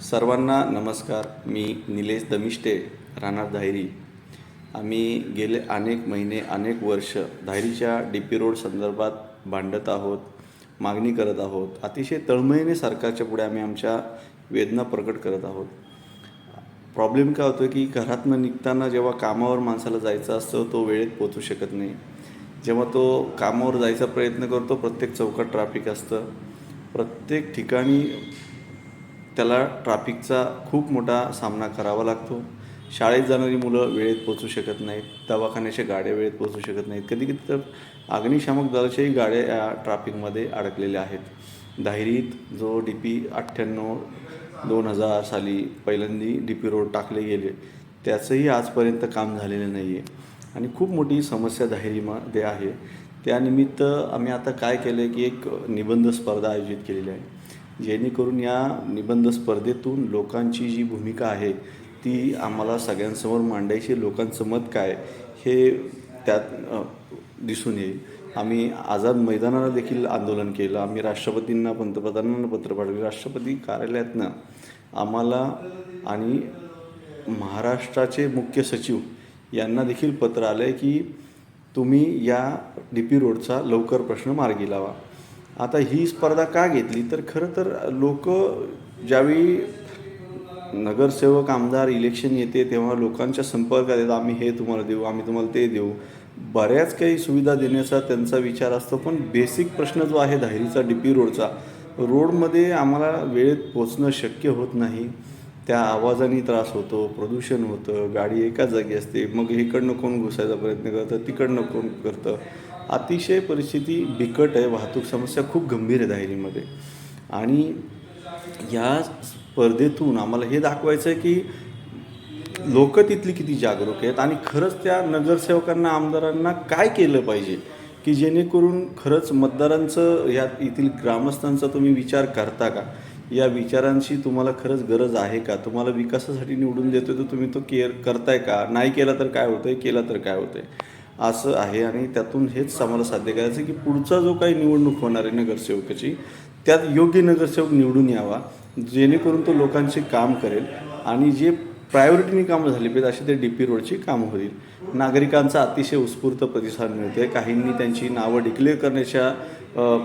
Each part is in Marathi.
सर्वांना नमस्कार. मी निलेश दमिष्टे राहणार धायरी. आम्ही गेले अनेक महिने अनेक वर्ष धायरीच्या डी पी रोड संदर्भात भांडत आहोत मागणी करत आहोत. अतिशय तळमळीने सरकारच्या पुढे आम्ही आमच्या वेदना प्रकट करत आहोत. प्रॉब्लेम काय होतो की घरातनं निघताना जेव्हा कामावर माणसाला जायचं असतं तो वेळेत पोचू शकत नाही. जेव्हा तो कामावर जायचा प्रयत्न करतो प्रत्येक चौकात ट्रॅफिक असतं. प्रत्येक ठिकाणी त्याला ट्राफिकचा खूप मोठा सामना करावा लागतो. शाळेत जाणारी मुलं वेळेत पोचू शकत नाहीत. दवाखान्याच्या गाड्या वेळेत पोचू शकत नाहीत. कधी कधी तर अग्निशामक दलाच्याही गाड्या या ट्राफिकमध्ये अडकलेल्या आहेत. दाहिरीत जो डी पी अठ्ठ्याण्णव दोन हजार साली पहिल्यांदी डी पी रोड टाकले गेले त्याचंही आजपर्यंत काम झालेलं नाही आहे आणि खूप मोठी समस्या दाहिरीमध्ये आहे. त्यानिमित्त आम्ही आता काय केलं आहे की एक निबंध स्पर्धा आयोजित केलेली आहे. जेणेकरून या निबंध स्पर्धेतून लोकांची जी भूमिका आहे ती आम्हाला सगळ्यांसमोर मांडायची लोकांचं मत काय हे त्यात दिसून येईल. आम्ही आझाद मैदानाला देखील आंदोलन केलं. आम्ही राष्ट्रपतींना पंतप्रधानांना पत्र पाठवले. राष्ट्रपती कार्यालयातनं आम्हाला आणि महाराष्ट्राचे मुख्य सचिव यांना देखील पत्र आलं आहे की तुम्ही या डी पी रोडचा लवकर प्रश्न मार्गी लावा. आता ही स्पर्धा का घेतली? तर खरं तर लोक ज्यावेळी नगरसेवक आमदार इलेक्शन येते तेव्हा लोकांच्या संपर्कात येतात आम्ही हे तुम्हाला देऊ आम्ही तुम्हाला ते देऊ. बऱ्याच काही सुविधा देण्याचा त्यांचा विचार असतो पण बेसिक प्रश्न जो आहे धायरीचा डी पी रोडचा रोडमध्ये आम्हाला वेळेत पोचणं शक्य होत नाही. त्या आवाजाने त्रास होतो प्रदूषण होतं गाडी एकाच जागी असते मग इकडनं कोण घुसायचा प्रयत्न करतं तिकडनं कोण करतं? अतिशय परिस्थिती बिकट आहे वाहतूक समस्या खूप गंभीर आहे दाहिरीमध्ये आणि या स्पर्धेतून आम्हाला हे दाखवायचं आहे की लोक तिथली किती जागरूक आहेत आणि खरंच त्या नगरसेवकांना आमदारांना काय केलं पाहिजे की जेणेकरून खरंच मतदारांचं या येथील ग्रामस्थांचा तुम्ही विचार करता का? या विचारांची तुम्हाला खरंच गरज आहे का? तुम्हाला विकासासाठी निवडून देतोय तर तुम्ही तो केअर करताय का? नाही केला तर काय होतंय? केला तर काय होतंय? असं आहे आणि त्यातून हेच आम्हाला साध्य करायचं की पुढचा जो काही निवडणूक होणार आहे नगरसेवकाची त्यात योग्य नगरसेवक निवडून यावा जेणेकरून तो लोकांचे काम करेल आणि जे प्रायोरिटीने कामं झाली पाहिजे अशी ते डी पी रोडची कामं होईल नागरिकांचा अतिशय उत्स्फूर्त प्रतिसाद मिळतोय. काहींनी त्यांची नावं डिक्लेअर करण्याच्या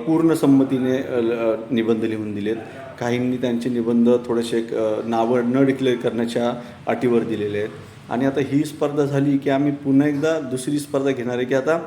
पूर्ण संमतीने ल- निबंध लिहून दिलेत. काहींनी त्यांचे निबंध थोडेसे नावं न डिक्लेअर करण्याच्या अटीवर दिलेले आहेत. आणि आता ही स्पर्धा झाली की आम्ही पुन्हा एकदा दुसरी स्पर्धा घेणार आहे की आता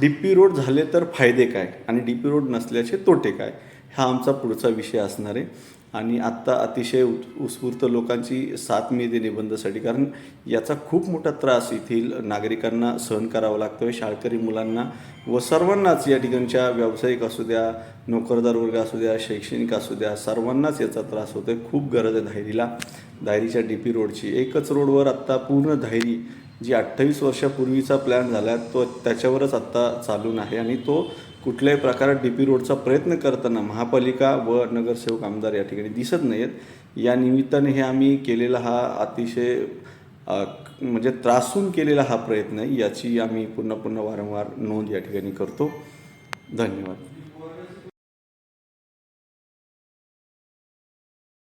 डी पी रोड झाले तर फायदे काय? आणि डी पी रोड नसल्याचे तोटे काय? हा आमचा पुढचा विषय असणार आहे. आणि आत्ता अतिशय उत् उत्स्फूर्त लोकांची साथ मिळते निबंधासाठी. कारण याचा खूप मोठा त्रास येथील नागरिकांना सहन करावा लागतो शाळकरी मुलांना व सर्वांनाच या ठिकाणच्या व्यावसायिक असू द्या नोकरदार वर्ग असू द्या शैक्षणिक असू द्या सर्वांनाच याचा त्रास होतो आहे खूप गरज आहे धायरीला. धायरीच्या डी पी रोडची एकच रोडवर आत्ता पूर्ण धायरी जी अठ्ठावीस वर्षापूर्वीचा प्लॅन झाला तो त्याच्यावरच आत्ता चालून आहे आणि तो कुठल्याही प्रकारात डी पी रोडचा प्रयत्न करताना महापालिका व नगरसेवक आमदार या ठिकाणी दिसत नाही आहेत या निमित्ताने हे आम्ही केलेला हा अतिशय म्हणजे त्रासून केलेला हा प्रयत्न आहे याची आम्ही पुन्हा पुन्हा वारंवार नोंद या ठिकाणी करतो. धन्यवाद.